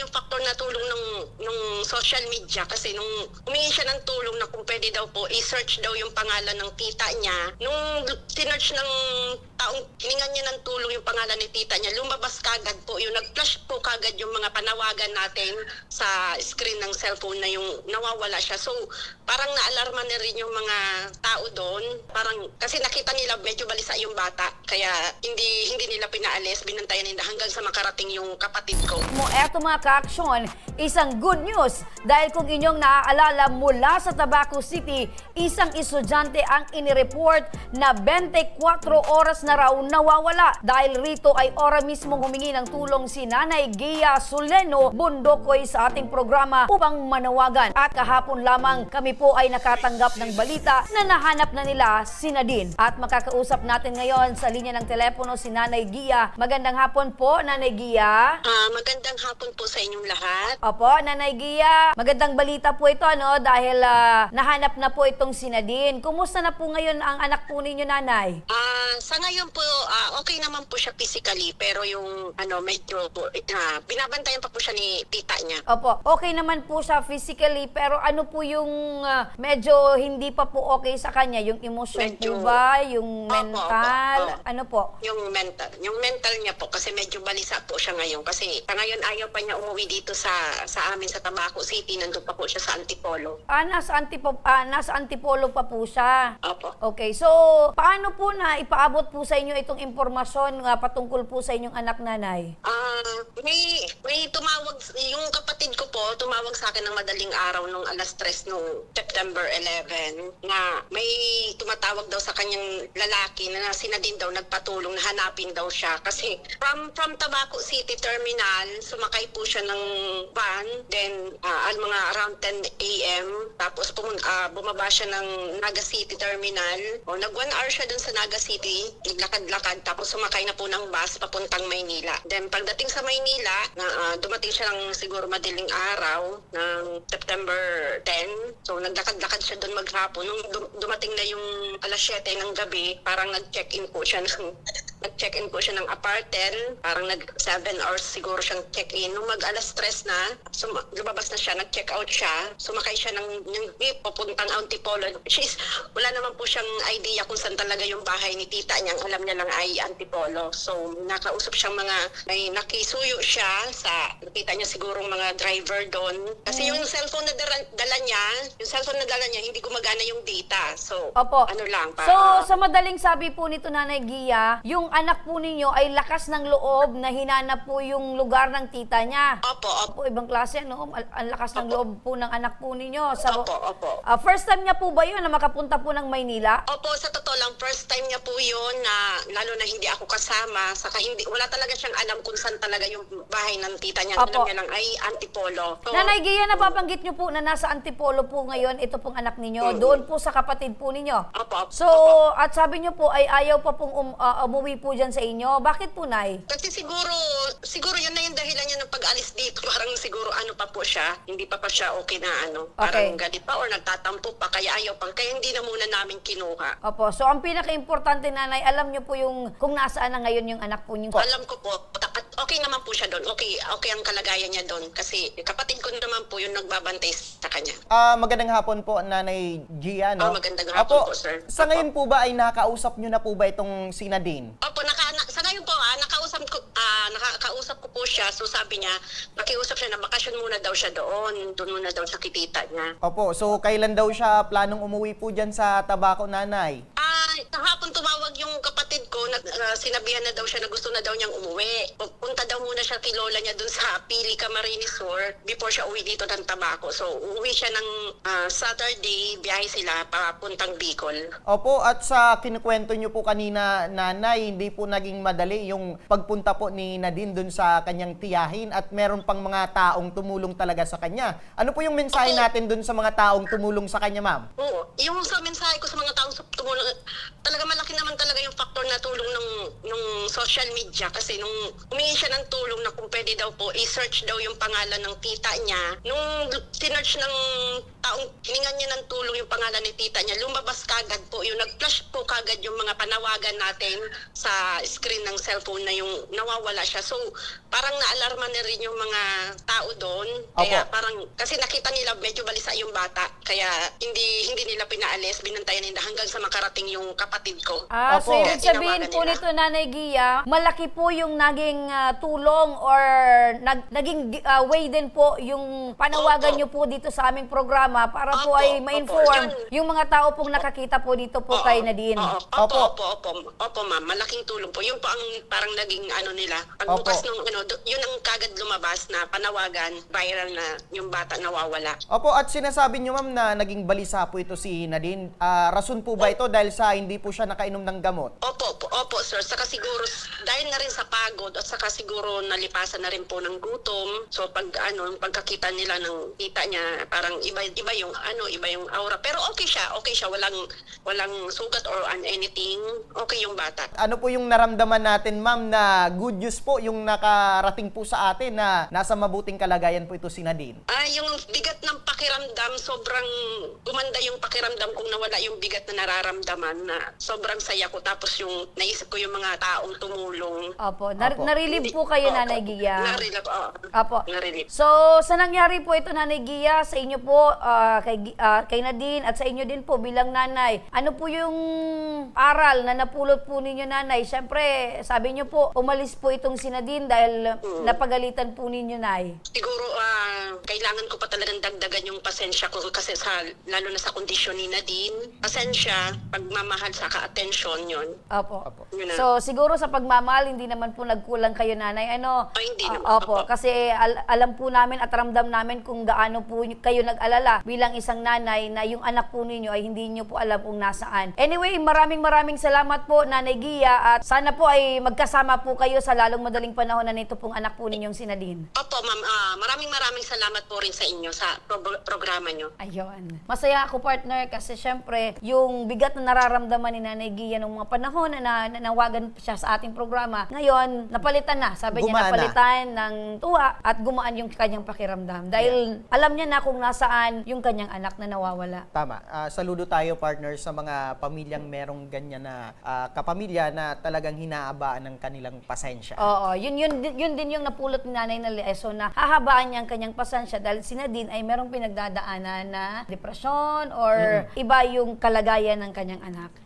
yung factor na tulong ng, ng social media kasi nung humingi siya ng tulong na kung pwede daw po i-search daw yung pangalan ng tita niya. Nung sinearch ng taong hiningan niya ng tulong yung pangalan ni tita niya, lumabas kagad po yung nag-flash po kagad yung mga panawagan natin sa screen ng cellphone na yung nawawala siya. So parang naalarma na rin yung mga tao doon. Parang kasi nakita nila medyo balisa yung bata kaya hindi hindi nila pinaalis, binantayan nila hanggang sa makarating yung kapatid ko. mo eto mga ka-aksyon, isang good news dahil kung inyong naaalala mula sa Tabaco City, isang estudyante ang inireport na 24 oras na raw nawawala. Dahil rito ay ora mismo humingi ng tulong si Nanay Gia Soleno Bundokoy sa ating programa upang manawagan. At kahapon lamang kami po ay nakatanggap ng balita na nahanap na nila si Nadine. At makakausap natin ngayon sa linya ng telepono si Nanay Gia. Magandang hapon po, Nanay Gia. Ah, magandang hapon po sa inyong lahat. Opo, Nanay Gia. Magandang balita po ito, ano, dahil ah, nahanap na po itong si Nadine. Kumusta na po ngayon ang anak po ninyo, Nanay? Ah, sa ngayon po ah, okay naman po siya physically pero yung ano medyo po ah, binabantayan pa po siya ni tita niya. Opo, okay naman po siya physically, pero ano po yung ah, medyo hindi pa po okay sa kanya? Yung Medyo- po ba? Yung Opo, mental? opo, opo. Ano po? Yung mental, yung mental niya po kasi medyo balisa po siya ngayon kasi sa ngayon ayaw pa niya umuwi dito sa sa amin sa Tabaco City, nandun pa po siya sa Antipolo. Ah, nasa, antipo, ah, nasa antipolo pa po siya. Opo. Okay, so paano po na ipaabot po sa inyo itong impormasyon nga patungkol po sa inyong anak nanay? Ah, may may tumawag yung kapatid ko po, tumawag sa akin ng madaling araw nung alas 3 nung September 11 na may tumatawag daw sa kanyang lalaki na sina din daw nagpatulong na hanapin daw siya. Kasi from from Tabaco City Terminal sumakay po siya ng van then ah, al mga around 10 AM tapos pumun ah, bumaba siya ng Naga City Terminal. O nag one hour siya dun sa Naga City naglakad-lakad tapos sumakay na po ng bus papuntang Maynila. Then pagdating sa Maynila na ah, dumating siya ng siguro madaling araw ng September 10 so naglakad-lakad siya dun maghapon. Nung dum- dumating na yung alas 7 ng gabi parang nag-check-in po siya ng nag-check-in po siya ng apartel parang nag 7 hours siguro siyang check-in. Nung mag alas 3 na sum- lumabas na siya nag-check out siya. Sumakay siya ng, ng jeep papuntang Antipolo. Is wala naman po siyang idea kung saan talaga yung bahay ni tita niya. Ang alam niya lang ay Antipolo. So nakausap siyang mga may nakisuyo siya sa nakita niya sigurong mga driver doon. Kasi yung cellphone na dala, dala niya yung cellphone na dala niya hindi gumagana yung data. So Opo. ano lang pa So, sa madaling sabi po nito, Nanay Gia, yung anak po ninyo ay lakas ng loob na hinanap po yung lugar ng tita niya. opo opo Po, ibang klase, no? Ang lakas ng Opo. loob po ng anak po ninyo. Sa, Opo, opo. Ah, first time niya po ba yun na makapunta po ng Maynila? Opo, sa totoo lang, first time niya po yun na lalo na hindi ako kasama. Saka hindi, wala talaga siyang alam kung saan talaga yung bahay ng tita niya. Opo. Alam niya lang ay Antipolo. So, Nanay Gia, napabanggit niyo po na nasa Antipolo po ngayon ito pong anak ninyo. Mm. Doon po sa kapatid po ninyo. Opo, opo. So, at sabi niyo po ay ayaw pa pong um, ah, umuwi po dyan sa inyo. Bakit po, Nay? Kasi siguro, siguro yun na yung dahilan niya ng pag-alis dito. Parang siguro ano pa po siya, hindi pa pa siya okay na ano. Parang Okay. galit pa or nagtatampo pa, kaya ayaw pa. Kaya hindi na muna namin kinuha. Opo, so ang pinaka-importante, Nanay, alam niyo po yung kung nasaan na ngayon yung anak po niyo. Alam ko po, okay naman po siya doon. Okay, okay ang kalagayan niya doon. Kasi kapatid ko naman po yung nagbabantay sa kanya. Ah, magandang hapon po, Nanay Gia, no? Ah, magandang hapon Apo, po, sir. Sa Apo. ngayon po ba ay nakakausap nyo na po ba itong si Nadine? Opo, naka, na, sa ngayon po ah, nakausap ko, ah, nakakausap ko po siya. So sabi niya, makiusap siya na bakasyon muna daw siya doon. Doon muna daw sa kitita niya. Opo, so kailan daw siya planong umuwi po dyan sa Tabaco, Nanay? Nag, ah, sinabihan na daw siya na gusto na daw niyang umuwi. Punta daw muna siya kay lola niya doon sa Pili Camarines Resort before siya uwi dito ng Tabaco. So uuwi siya ng ah, Saturday, biyahe sila papuntang Bicol. Opo, at sa kinukwento nyo po kanina, Nanay, hindi po naging madali yung pagpunta po ni Nadine dun sa kanyang tiyahin at meron pang mga taong tumulong talaga sa kanya. Ano po yung mensahe Opo. natin dun sa mga taong tumulong sa kanya, ma'am? Oo. Yung sa mensahe ko sa mga taong tumulong, talaga malaki naman talaga yung factor na tulong ng, ng social media kasi nung humingi siya ng tulong na kung pwede daw po i-search daw yung pangalan ng tita niya, nung sinearch ng taong hiningan niya ng tulong yung pangalan ni tita niya, lumabas kagad po yung nag-flash po kagad yung mga panawagan natin sa screen ng cellphone na yung nawawala siya. So, parang naalarma na rin yung mga tao doon. Kaya Opo. parang, kasi nakita nila medyo balisa yung bata. Kaya hindi hindi nila pinaalis, binantayan nila hanggang sa makarating yung kapatid ko. Ah, so Opo. ibig sabihin po nila. nito, Nanay Gia, malaki po yung naging ah, tulong or nag, naging ah, way din po yung panawagan Opo. nyo po dito sa aming programa para po Opo, ay opo. ma-inform Yun. yung mga tao pong nakakita po dito po Oo, kay Nadine. Opo. opo, opo, opo, opo, ma'am. Malaking tulong po. Yun po ang parang naging ano nila. Pagbukas Opo. nung ano, yun ang kagad lumabas na panawagan, viral na yung bata nawawala. Opo, at sinasabi niyo ma'am na naging balisa po ito si Nadine. Ah, rason po ba ito dahil sa hindi po siya nakainom ng gamot? Opo, opo, sir. Saka siguro, dahil na rin sa pagod at saka siguro nalipasan na rin po ng gutom. So pag ano, pagkakita nila ng kita niya, parang iba iba yung ano, iba yung aura. Pero okay siya, okay siya, walang walang sugat or an anything. Okay yung bata. Ano po yung naramdaman natin ma'am na good news po yung nakarating po sa atin na nasa mabuting kalagayan po ito si Nadine? Ah, yung bigat ng pakiramdam, sobrang gumanda yung pakiramdam kung nawala yung bigat na nararamdaman na sobrang saya ko. Tapos yung naisip ko yung mga taong tumulong. Opo, nar- Opo. narilib po kayo, Opo. Nanay Gia. Narilib, oo. Apo. Narilib. So, sa nangyari po ito, Nanay Gia, sa inyo po, ah, kay, ah, kay Nadine, at sa inyo din po bilang nanay, ano po yung aral na napulot po ninyo, Nanay? Siyempre, sabi niyo po, umalis po itong si Nadine dahil napagalitan po ninyo, Nay. Siguro ah, kailangan ko pa talagang dagdagan yung pasensya ko kasi sa lalo na sa kondisyon ni Nadine. Pasensya, pagmamahal sa ka-attention yon. Opo. Opo. So, siguro sa pagmamahal, hindi naman po nagkulang kayo, Nanay. Ano? Ay, hindi Ah, naman. opo, Opo. kasi al- alam po namin at ramdam namin kung gaano po y- kayo nag-alala bilang isang nanay na yung anak po ninyo ay hindi nyo po alam kung nasaan. Anyway, maraming maraming salamat po, Nanay Gia, at sana po ay magkasama po kayo sa lalong madaling panahon na nito pong anak po ninyong si Nadine. Opo, ma'am. ah, maraming maraming salamat po rin sa inyo sa pro- programa nyo. Ayun. Masaya ako, partner, kasi syempre, yung bigat na nararamdaman ni Nanay Gia nung mga panahon na, na nanawagan siya sa ating programa, ngayon, napalitan na. Sabi niya, Gumaan na. napalitan ng tuwa at gumaan yung kanyang pakiramdam. Dahil alam niya na kung nasaan yung kanyang anak na nawawala. Tama. Ah, saludo tayo partner sa mga pamilyang merong ganyan na ah, kapamilya na talagang hinaabaan ng kanilang pasensya. Oo, yun, yun, yun din yung napulot ni Nanay na leso na hahabaan niya ang kanyang pasensya dahil si Nadine ay merong pinagdadaanan na depresyon or iba yung kalagayan ng kanyang anak.